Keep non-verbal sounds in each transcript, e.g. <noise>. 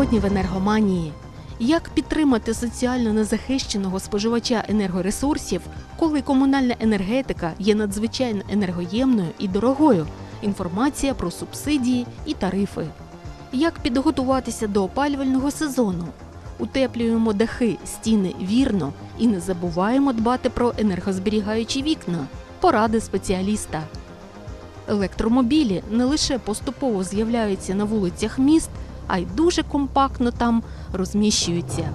Сьогодні в енергоманії. Як підтримати соціально незахищеного споживача енергоресурсів, коли комунальна енергетика є надзвичайно енергоємною і дорогою? Інформація про субсидії і тарифи. Як підготуватися до опалювального сезону? Утеплюємо дахи, стіни вірно і не забуваємо дбати про енергозберігаючі вікна. Поради спеціаліста. Електромобілі не лише поступово з'являються на вулицях міст, а й дуже компактно там розміщуються.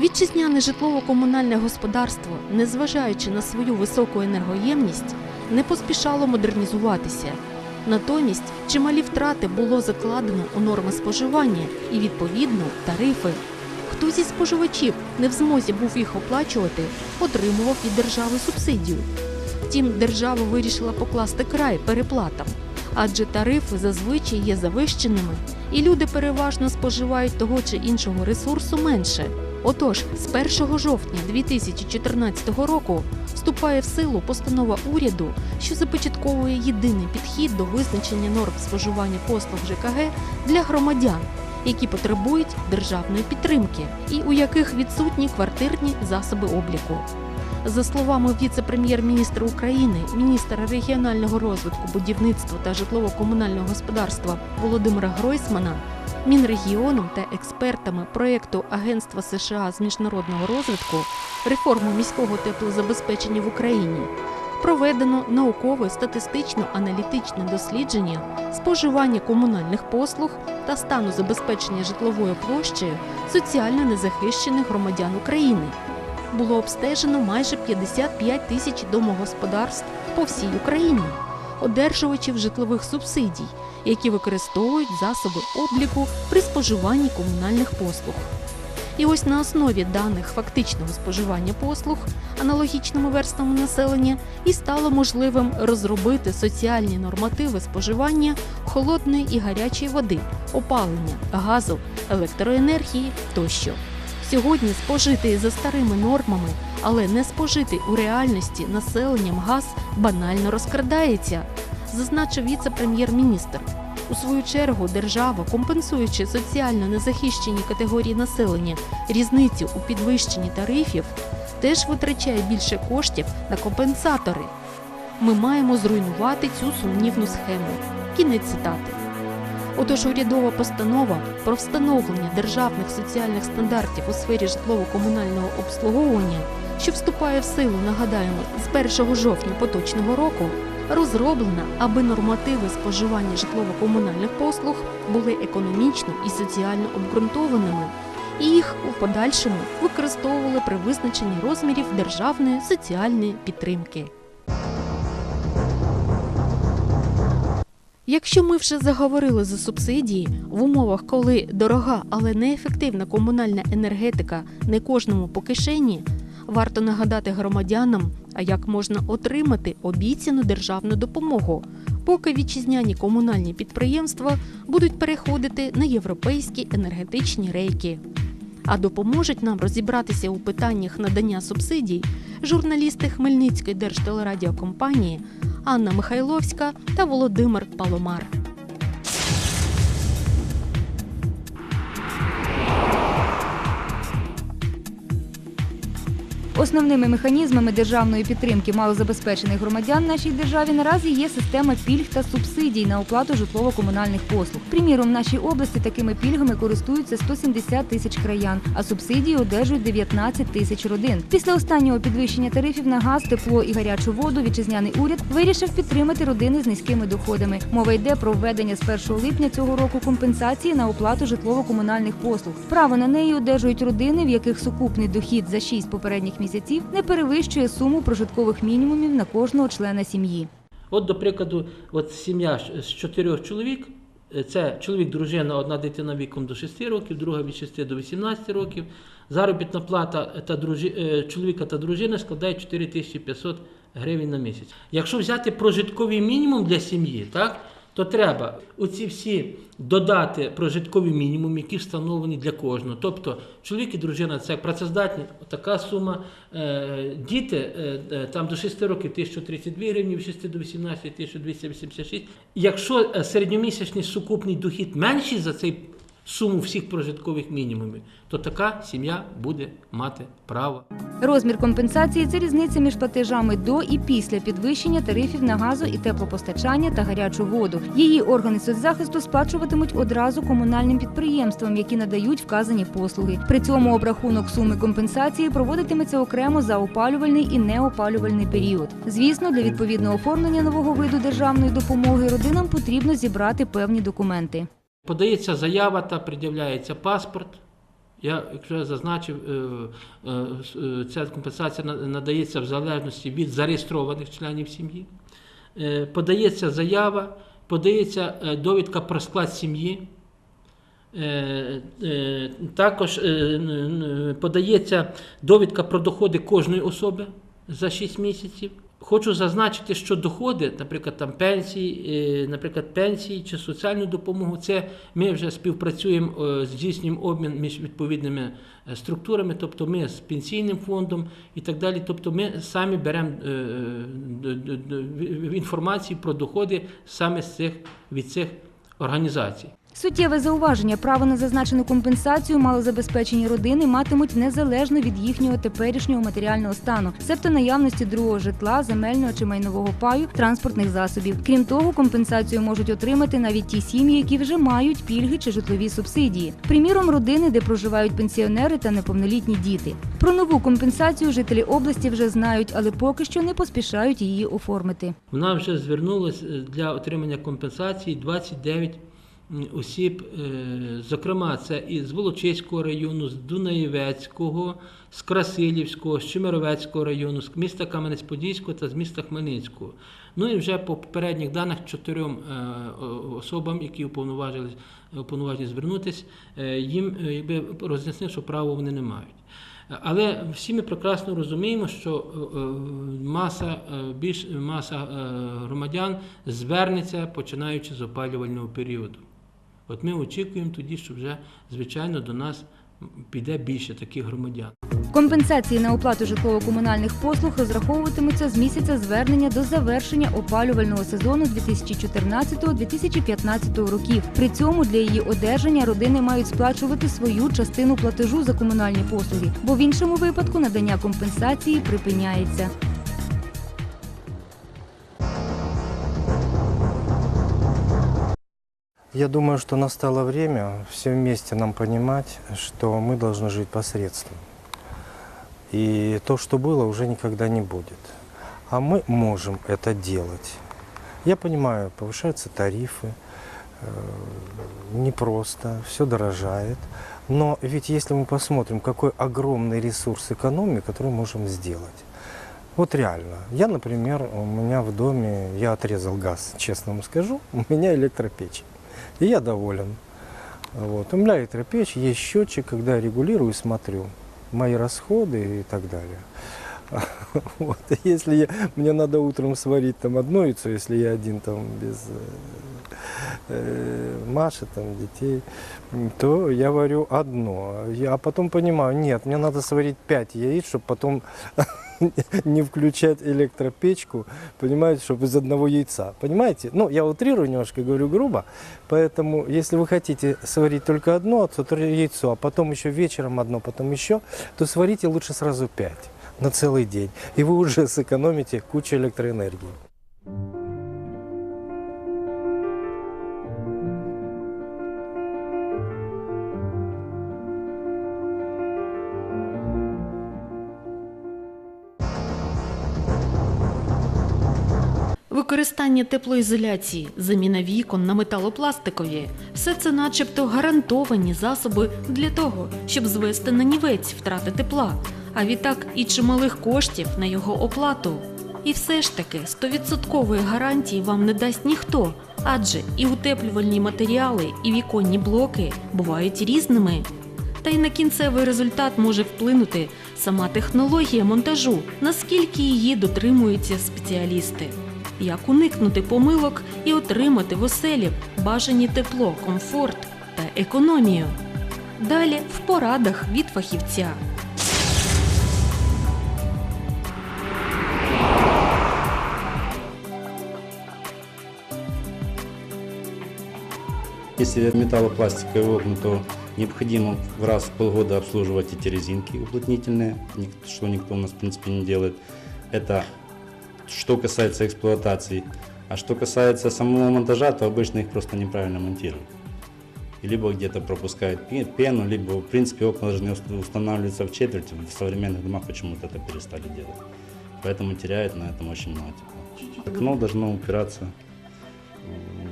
Вітчизняне житлово-комунальне господарство, незважаючи на свою високу енергоємність, не поспішало модернізуватися. Натомість чималі втрати було закладено у норми споживання і відповідно тарифи. Хто зі споживачів не в змозі був їх оплачувати, отримував від держави субсидію. Втім, держава вирішила покласти край переплатам, адже тарифи зазвичай є завищеними, і люди переважно споживають того чи іншого ресурсу менше. Отож, з 1 жовтня 2014 року вступає в силу постанова уряду, що започатковує єдиний підхід до визначення норм споживання послуг ЖКГ для громадян, які потребують державної підтримки і у яких відсутні квартирні засоби обліку. За словами віце-прем'єр-міністра України, міністра регіонального розвитку, будівництва та житлово-комунального господарства Володимира Гройсмана, Мінрегіоном та експертами проєкту Агентства США з міжнародного розвитку реформу міського теплозабезпечення в Україні проведено наукове статистично-аналітичне дослідження споживання комунальних послуг та стану забезпечення житловою площею соціально незахищених громадян України було обстежено майже 55 тисяч домогосподарств по всій Україні, одержувачів житлових субсидій, які використовують засоби обліку при споживанні комунальних послуг. І ось на основі даних фактичного споживання послуг аналогічними верствами населення і стало можливим розробити соціальні нормативи споживання холодної і гарячої води, опалення, газу, електроенергії тощо. Сьогодні спожитий за старими нормами, але не спожитий у реальності населенням газ банально розкрадається, зазначив віце-прем'єр-міністр. У свою чергу держава, компенсуючи соціально незахищені категорії населення різницю у підвищенні тарифів, теж витрачає більше коштів на компенсатори. Ми маємо зруйнувати цю сумнівну схему. Кінець цитати. Отож, урядова постанова про встановлення державних соціальних стандартів у сфері житлово-комунального обслуговування, що вступає в силу, нагадаємо, з 1 жовтня поточного року, розроблена, аби нормативи споживання житлово-комунальних послуг були економічно і соціально обґрунтованими, і їх у подальшому використовували при визначенні розмірів державної соціальної підтримки. Якщо ми вже заговорили за субсидії в умовах, коли дорога, але неефективна комунальна енергетика не кожному по кишені, варто нагадати громадянам, а як можна отримати обіцяну державну допомогу, поки вітчизняні комунальні підприємства будуть переходити на європейські енергетичні рейки. А допоможуть нам розібратися у питаннях надання субсидій журналісти Хмельницької держтелерадіокомпанії Анна Михайловська та Володимир Паломар. Основними механізмами державної підтримки малозабезпечених громадян нашій державі наразі є система пільг та субсидій на оплату житлово-комунальних послуг. Приміром, в нашій області такими пільгами користуються 170 тисяч краян, а субсидії одержують 19 тисяч родин. Після останнього підвищення тарифів на газ, тепло і гарячу воду вітчизняний уряд вирішив підтримати родини з низькими доходами. Мова йде про введення з 1 липня цього року компенсації на оплату житлово-комунальних послуг. Право на неї одержують родини, в яких сукупний дохід за 6 попередніх місяців не перевищує суму прожиткових мінімумів на кожного члена сім'ї. От, до прикладу, от сім'я з чотирьох чоловік. е, Це чоловік, дружина, одна дитина віком до 6 років, друга від 6 до 18 років. Заробітна плата та дружи, е, чоловіка та дружини складає 4500 гривень на місяць. Якщо взяти прожитковий мінімум для сім'ї, так, то треба оці всі додати прожиткові мінімум, які встановлені для кожного. Тобто чоловік і дружина це працездатні, така сума. Е, Діти е, е, там до 6 років 1032 гривні, від 6 до 18 1286. Якщо середньомісячний сукупний дохід менший за цей суму всіх прожиткових мінімумів, то така сім'я буде мати право. Розмір компенсації це різниця між платежами до і після підвищення тарифів на газу і теплопостачання та гарячу воду. Її органи соцзахисту сплачуватимуть одразу комунальним підприємствам, які надають вказані послуги. При цьому обрахунок суми компенсації проводитиметься окремо за опалювальний і неопалювальний період. Звісно, для відповідного оформлення нового виду державної допомоги родинам потрібно зібрати певні документи. Подається заява та пред'являється паспорт. Я, якщо я зазначив, е, е, е, ця компенсація надається в залежності від зареєстрованих членів сім'ї. Подається заява, подається довідка про склад сім'ї. Також подається довідка про доходи кожної особи за 6 місяців. Хочу зазначити, що доходи, наприклад, там пенсії, е, наприклад, пенсії чи соціальну допомогу, це ми вже співпрацюємо, е, здійснюємо обмін між відповідними е, структурами, тобто ми з пенсійним фондом і так далі. Тобто ми самі беремо інформацію про доходи саме з цих від цих організацій. Суттєве зауваження право на зазначену компенсацію малозабезпечені родини матимуть незалежно від їхнього теперішнього матеріального стану, себто наявності другого житла, земельного чи майнового паю, транспортних засобів. Крім того, компенсацію можуть отримати навіть ті сім'ї, які вже мають пільги чи житлові субсидії. Приміром, родини, де проживають пенсіонери та неповнолітні діти. Про нову компенсацію жителі області вже знають, але поки що не поспішають її оформити. Вона вже звернулася для отримання компенсації 29 м, осіб, е, зокрема, це із Волочиського району, з Дунаєвецького, з Красилівського, з Чемеровецького району, з міста Кам'янець-Подільського та з міста Хмельницького. Ну і вже по попередніх даних чотирьом е, особам, які уповноважились, уповноважені звернутися, е, їм якби роз'яснив, що право вони не мають. Але всі ми прекрасно розуміємо, що маса, більш, маса громадян звернеться починаючи з опалювального періоду. От ми очікуємо тоді, що вже, звичайно, до нас піде більше таких громадян. Компенсації на оплату житлово-комунальних послуг розраховуватимуться з місяця звернення до завершення опалювального сезону 2014-2015 років. При цьому для її одержання родини мають сплачувати свою частину платежу за комунальні послуги, бо в іншому випадку надання компенсації припиняється. Я думаю, что настало время все вместе нам понимать, что мы должны жить посредством. И то, что было, уже никогда не будет. А мы можем это делать. Я понимаю, повышаются тарифы, э, непросто, все дорожает. Но ведь если мы посмотрим, какой огромный ресурс экономии, который можем сделать. Вот реально. Я, например, у меня в доме, я отрезал газ, честно вам скажу, <laughs> у меня электропечь. И я доволен. Вот. У меня электропечь, есть счетчик, когда я регулирую и смотрю мои расходы и так далее. <laughs> Вот. Если я, мне надо утром сварить там одно яйцо, если я один там без э, э, Маши, там, детей, то я варю одно. Я- А потом понимаю, нет, мне надо сварить пять яиц, чтобы потом <laughs> не включать электропечку, понимаете, чтобы из одного яйца. Понимаете? Ну, я утрирую немножко, говорю грубо, поэтому если вы хотите сварить только одно, яйцо, а потом еще вечером одно, потом еще, то сварите лучше сразу пять на целый день. И вы уже сэкономите кучу электроэнергии. Використання теплоізоляції, заміна вікон на металопластикові все це начебто гарантовані засоби для того, щоб звести на нівець втрати тепла, а відтак і чималих коштів на його оплату. І все ж таки стовідсоткової гарантії вам не дасть ніхто, адже і утеплювальні матеріали, і віконні блоки бувають різними. Та й на кінцевий результат може вплинути сама технологія монтажу, наскільки її дотримуються спеціалісти. як уникнути помилок і отримати в оселі бажані тепло, комфорт та економію. Далі в порадах від фахівця. Если металлопластиковые окна, то необходимо в раз в полгода обслуживать эти резинки уплотнительные, что никто у нас в принципе не делает. Это что касается эксплуатации. А что касается самого монтажа, то обычно их просто неправильно монтируют. И либо где-то пропускают пе- пену, либо в принципе окна должны уст- устанавливаться в четверть. В современных домах почему-то это перестали делать. Поэтому теряет на этом очень много тепла. Окно должно упираться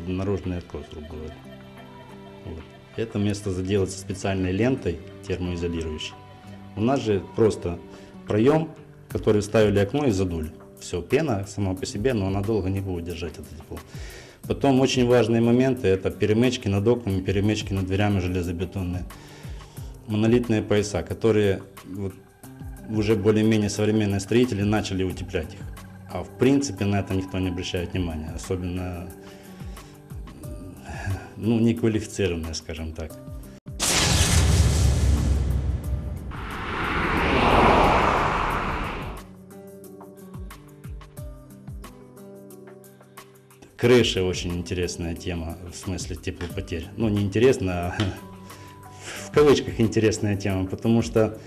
в наружный откос, грубо говоря. Вот. Это место заделается специальной лентой термоизолирующей. У нас же просто проем, который вставили окно и задули. Все, пена сама по себе, но она долго не будет держать это тепло. Потом очень важные моменты – это перемычки над окнами, перемычки над дверями железобетонные. Монолитные пояса, которые вот, уже более-менее современные строители начали утеплять их. А в принципе на это никто не обращает внимания, особенно ну, неквалифицированная, скажем так. Крыша очень интересная тема в смысле теплопотерь. Ну, не интересная, а <laughs> в кавычках интересная тема, потому что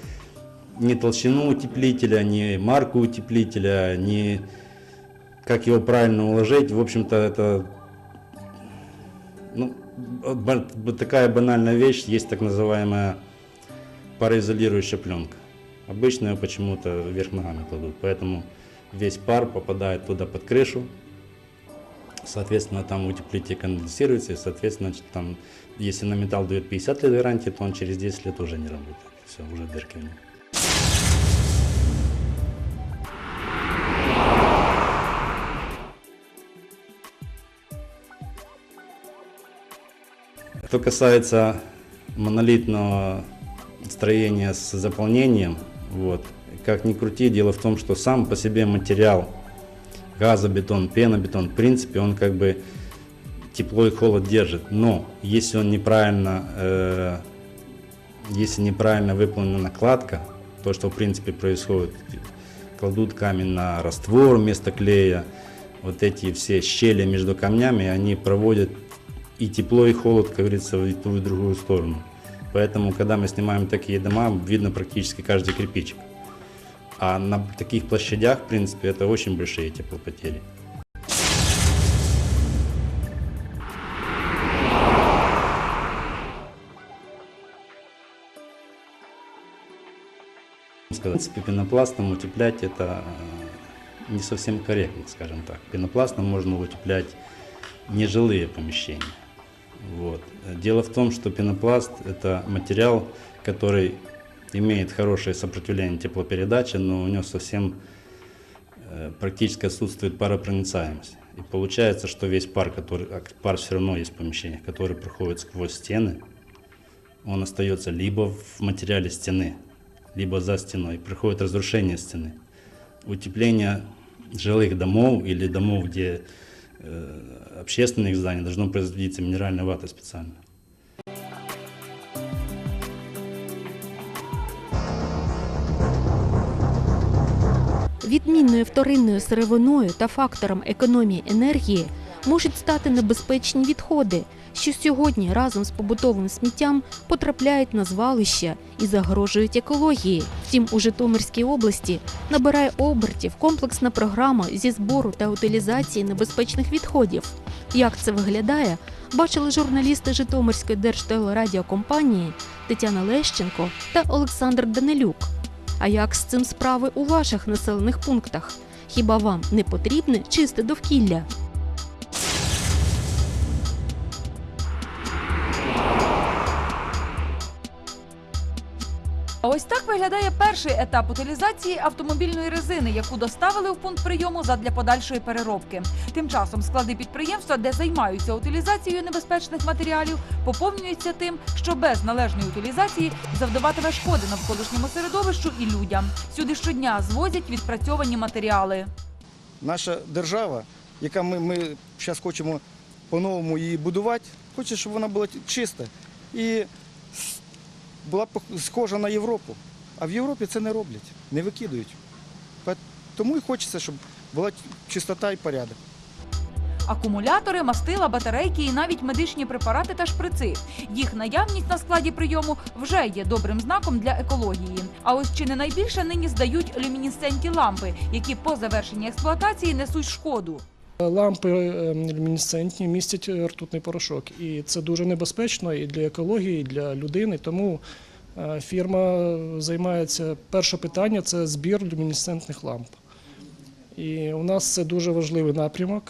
ни толщину утеплителя, ни марку утеплителя, ни как его правильно уложить, в общем-то, это ну, такая банальная вещь, есть так называемая пароизолирующая пленка. Обычно ее почему-то вверх ногами кладут, поэтому весь пар попадает туда под крышу, соответственно, там утеплитель конденсируется, и, соответственно, ч- там, если на металл дает 50 лет гарантии, то он через 10 лет уже не работает. Все, уже дырки в нем. Что касается монолитного строения с заполнением, вот, как ни крути, дело в том, что сам по себе материал, газобетон, пенобетон, в принципе, он как бы тепло и холод держит. Но если он неправильно, э, если неправильно выполнена накладка, то, что в принципе происходит, кладут камень на раствор вместо клея, вот эти все щели между камнями, они проводят и тепло, и холод, как говорится, в ту и другую сторону. Поэтому, когда мы снимаем такие дома, видно практически каждый кирпичик. А на таких площадях, в принципе, это очень большие теплопотери. Сказать, в принципе, пенопластом утеплять это э, не совсем корректно, скажем так. Пенопластом можно утеплять нежилые помещения. Вот. Дело в том, что пенопласт – это материал, который имеет хорошее сопротивление теплопередачи, но у него совсем э, практически отсутствует паропроницаемость. И получается, что весь пар, который, а пар все равно есть в помещениях, который проходит сквозь стены, он остается либо в материале стены, либо за стеной. Проходит разрушение стены. Утепление жилых домов или домов, где общественных зданий должно производиться минеральная вата специально. Відмінною вторинною сировиною та фактором економії енергії можуть стати небезпечні відходи, що сьогодні разом з побутовим сміттям потрапляють на звалища і загрожують екології. Втім, у Житомирській області набирає обертів комплексна програма зі збору та утилізації небезпечних відходів. Як це виглядає, бачили журналісти Житомирської держтелерадіокомпанії Тетяна Лещенко та Олександр Данилюк. А як з цим справи у ваших населених пунктах? Хіба вам не потрібне чисте довкілля? Ось так виглядає перший етап утилізації автомобільної резини, яку доставили в пункт прийому задля подальшої переробки. Тим часом склади підприємства, де займаються утилізацією небезпечних матеріалів, поповнюються тим, що без належної утилізації завдаватиме шкоди навколишньому середовищу і людям. Сюди щодня звозять відпрацьовані матеріали. Наша держава яка ми, ми зараз хочемо по-новому її будувати, хоче, щоб вона була чиста і була пох- схожа на Європу. А в Європі це не роблять, не викидують. Тому і хочеться, щоб була чистота і порядок. Акумулятори, мастила, батарейки і навіть медичні препарати та шприци. Їх наявність на складі прийому вже є добрим знаком для екології. А ось чи не найбільше нині здають люмінесцентні лампи, які по завершенні експлуатації несуть шкоду. Лампи е, люмінесцентні містять е, ртутний порошок, і це дуже небезпечно і для екології, і для людини. Тому е, фірма займається перше питання це збір люмінесцентних ламп. І у нас це дуже важливий напрямок.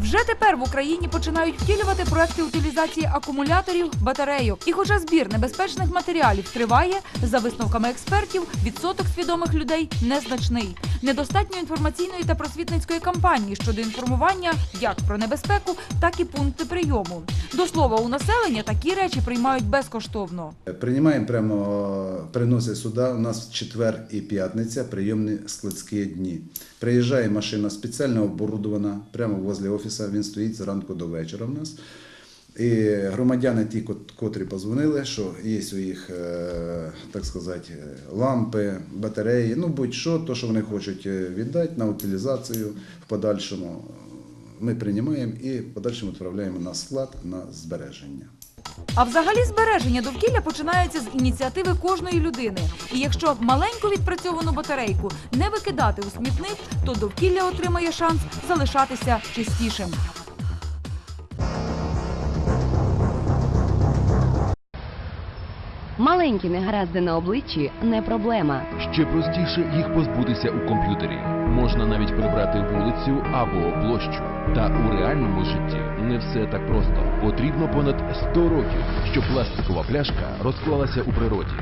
Вже тепер в Україні починають втілювати проекти утилізації акумуляторів, батарейок. І хоча збір небезпечних матеріалів триває, за висновками експертів, відсоток свідомих людей незначний. Недостатньо інформаційної та просвітницької кампанії щодо інформування як про небезпеку, так і пункти прийому. До слова, у населення такі речі приймають безкоштовно. Принимаем прямо, приносять сюди, у нас четвер і п'ятниця прийомні складські дні. Приїжджає машина спеціально оборудована, прямо возле офісу, він стоїть зранку до вечора в нас. І громадяни, ті, котрі позвонили, що є у їх, е, так сказати, лампи, батареї, ну будь-що, то, що вони хочуть е, віддати на утилізацію в подальшому, ми приймаємо і в подальшому відправляємо на склад на збереження. А взагалі збереження довкілля починається з ініціативи кожної людини. І якщо маленьку відпрацьовану батарейку не викидати у смітник, то довкілля отримає шанс залишатися чистішим. Маленькі негаразди на обличчі не проблема. Ще простіше їх позбутися у комп'ютері. Можна навіть прибрати вулицю або площу. Та у реальному житті не все так просто. Потрібно понад 100 років, щоб пластикова пляшка розклалася у природі.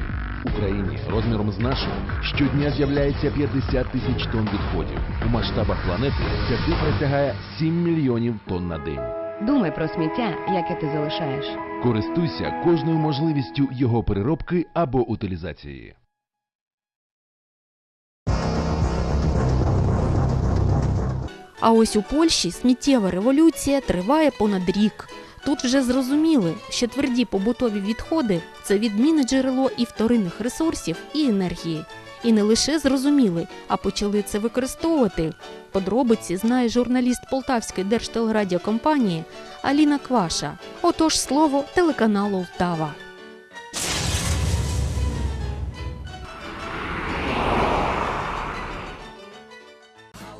Україні розміром з нашу щодня з'являється 50 тисяч тонн відходів. У масштабах планети ця цифра сягає 7 мільйонів тонн на день. Думай про сміття, яке ти залишаєш. Користуйся кожною можливістю його переробки або утилізації. А ось у Польщі сміттєва революція триває понад рік. Тут вже зрозуміли, що тверді побутові відходи це відмінне джерело і вторинних ресурсів, і енергії. І не лише зрозуміли, а почали це використовувати. Подробиці знає журналіст Полтавської держтелерадіокомпанії Аліна Кваша. Отож слово телеканалу Втава.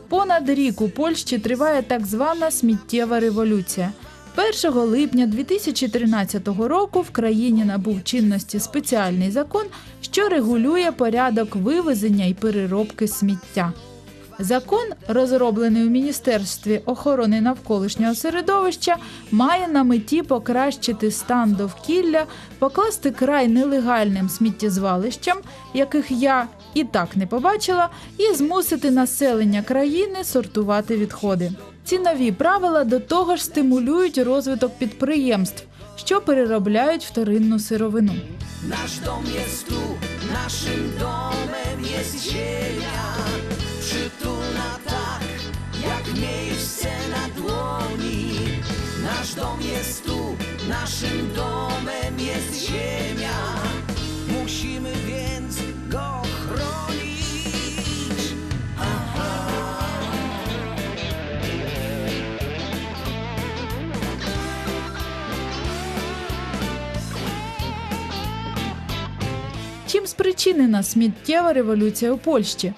Понад рік у Польщі триває так звана сміттєва революція. 1 липня 2013 року в країні набув чинності спеціальний закон, що регулює порядок вивезення і переробки сміття. Закон, розроблений у Міністерстві охорони навколишнього середовища, має на меті покращити стан довкілля, покласти край нелегальним сміттєзвалищам, яких я і так не побачила, і змусити населення країни сортувати відходи. Ці нові правила до того ж стимулюють розвиток підприємств, що переробляють вторинну сировину. Nasz dom jest tu, naszym domem jest ziemia. Przytulna tak, jak miejsce na dłoni. Nasz dom jest tu, naszym domem jest ziemia. Musimy więc спричинена сміттєва революція у Польщі?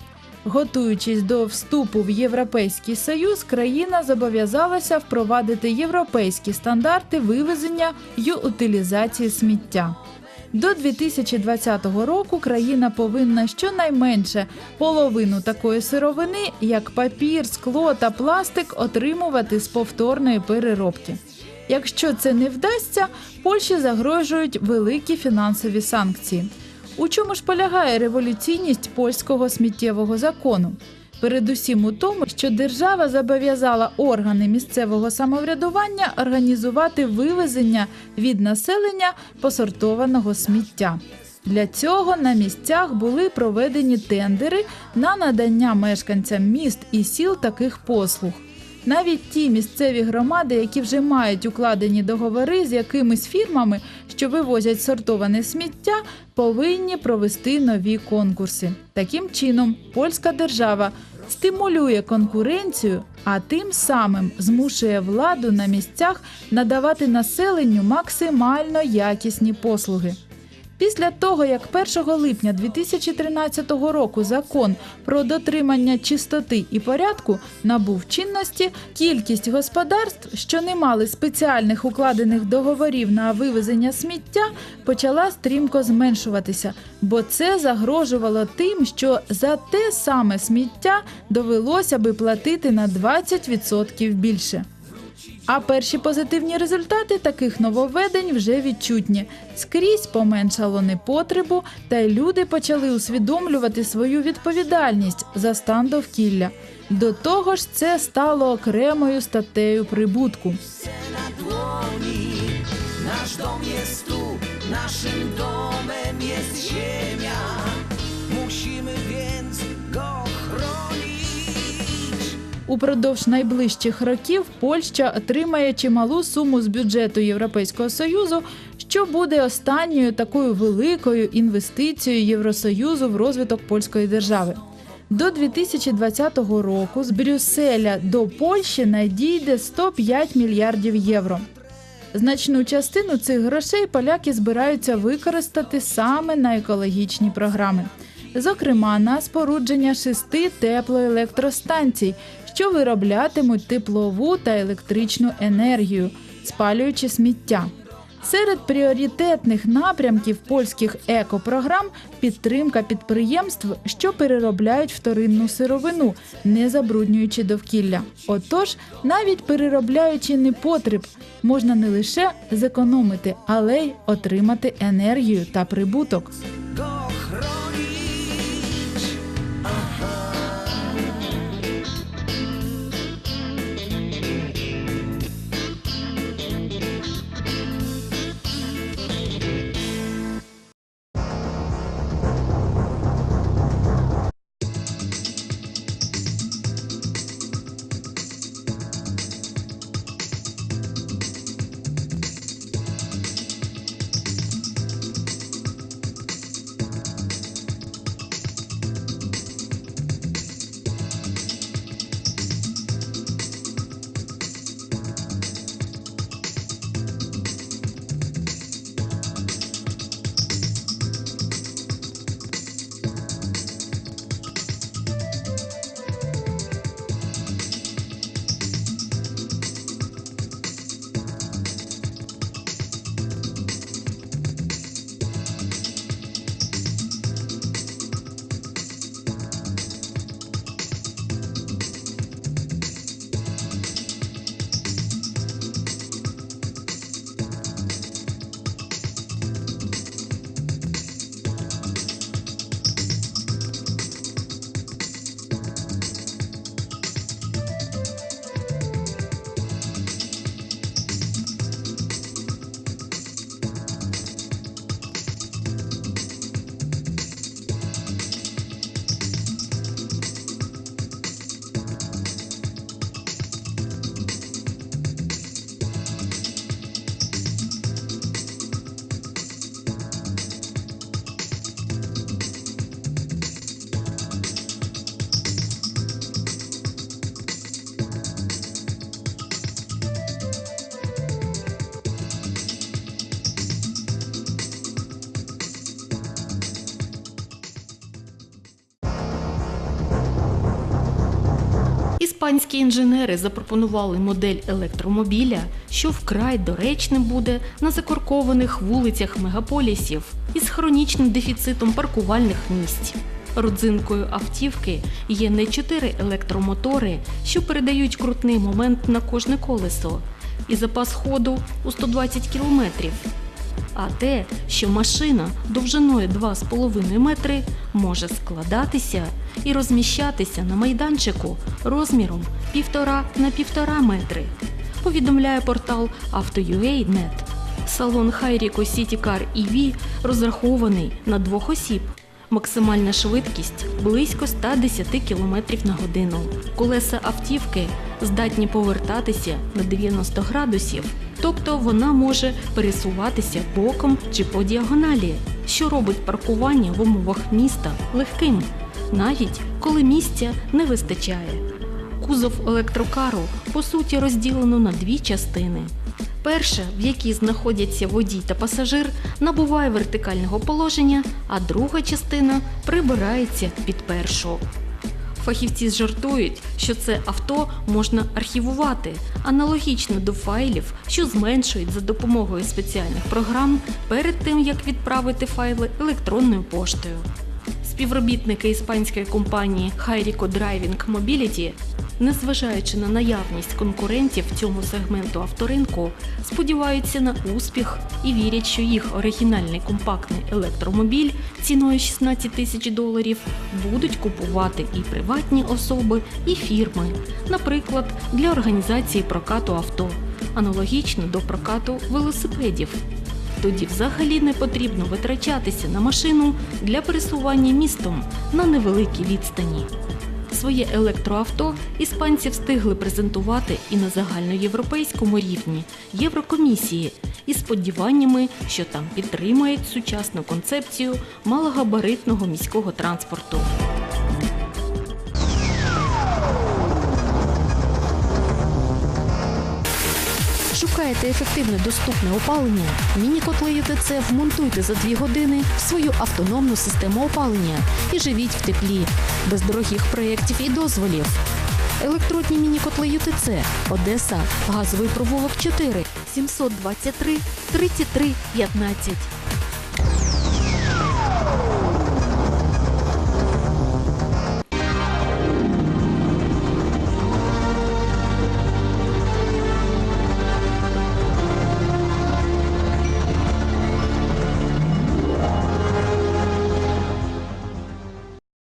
Готуючись до вступу в Європейський Союз, країна зобов'язалася впровадити європейські стандарти вивезення й утилізації сміття. До 2020 року країна повинна щонайменше половину такої сировини, як папір, скло та пластик, отримувати з повторної переробки. Якщо це не вдасться, Польщі загрожують великі фінансові санкції. У чому ж полягає революційність польського сміттєвого закону? Передусім у тому, що держава зобов'язала органи місцевого самоврядування організувати вивезення від населення посортованого сміття. Для цього на місцях були проведені тендери на надання мешканцям міст і сіл таких послуг. Навіть ті місцеві громади, які вже мають укладені договори з якимись фірмами, що вивозять сортоване сміття, повинні провести нові конкурси. Таким чином, польська держава стимулює конкуренцію, а тим самим змушує владу на місцях надавати населенню максимально якісні послуги. Після того, як 1 липня 2013 року закон про дотримання чистоти і порядку набув чинності, кількість господарств, що не мали спеціальних укладених договорів на вивезення сміття, почала стрімко зменшуватися, бо це загрожувало тим, що за те саме сміття довелося би платити на 20% більше. А перші позитивні результати таких нововведень вже відчутні. Скрізь поменшало непотребу, та й люди почали усвідомлювати свою відповідальність за стан довкілля. До того ж, це стало окремою статтею прибутку. na dłoni Nasz dom jest tu, naszym domem jest ziemia Упродовж найближчих років Польща отримає чималу суму з бюджету Європейського союзу, що буде останньою такою великою інвестицією Євросоюзу в розвиток польської держави. До 2020 року з Брюсселя до Польщі надійде 105 мільярдів євро. Значну частину цих грошей поляки збираються використати саме на екологічні програми, зокрема на спорудження шести теплоелектростанцій, що вироблятимуть теплову та електричну енергію, спалюючи сміття. Серед пріоритетних напрямків польських екопрограм підтримка підприємств, що переробляють вторинну сировину, не забруднюючи довкілля. Отож, навіть переробляючи непотреб, можна не лише зекономити, але й отримати енергію та прибуток. Іспанські інженери запропонували модель електромобіля, що вкрай доречним буде на закоркованих вулицях мегаполісів із хронічним дефіцитом паркувальних місць. Родзинкою автівки є не чотири електромотори, що передають крутний момент на кожне колесо, і запас ходу у 120 кілометрів, а те, що машина довжиною 2,5 метри може складатися і розміщатися на майданчику розміром 1,5 на 1,5 метри, повідомляє портал Auto.ua.net. Салон Хайріко City Car EV розрахований на двох осіб. Максимальна швидкість близько 110 км на годину. Колеса автівки здатні повертатися на 90 градусів, тобто вона може пересуватися боком чи по діагоналі, що робить паркування в умовах міста легким, навіть коли місця не вистачає. Кузов електрокару по суті розділено на дві частини. Перша, в якій знаходяться водій та пасажир, набуває вертикального положення, а друга частина прибирається під першу. Фахівці жартують, що це авто можна архівувати аналогічно до файлів, що зменшують за допомогою спеціальних програм перед тим, як відправити файли електронною поштою. Співробітники іспанської компанії Hayrico Driving Mobility, незважаючи на наявність конкурентів цьому сегменту авторинку, сподіваються на успіх і вірять, що їх оригінальний компактний електромобіль ціною 16 тисяч доларів будуть купувати і приватні особи, і фірми, наприклад, для організації прокату авто, аналогічно до прокату велосипедів. Тоді взагалі не потрібно витрачатися на машину для пересування містом на невеликій відстані. Своє електроавто іспанці встигли презентувати і на загальноєвропейському рівні Єврокомісії із сподіваннями, що там підтримають сучасну концепцію малогабаритного міського транспорту. Шукаєте ефективне доступне опалення? Міні-котли ЮТЦ вмонтуйте за 2 години в свою автономну систему опалення і живіть в теплі, без дорогих проєктів і дозволів. Електродні міні-котли ЮТЦ, Одеса, газовий провулок 4, 723 33 15.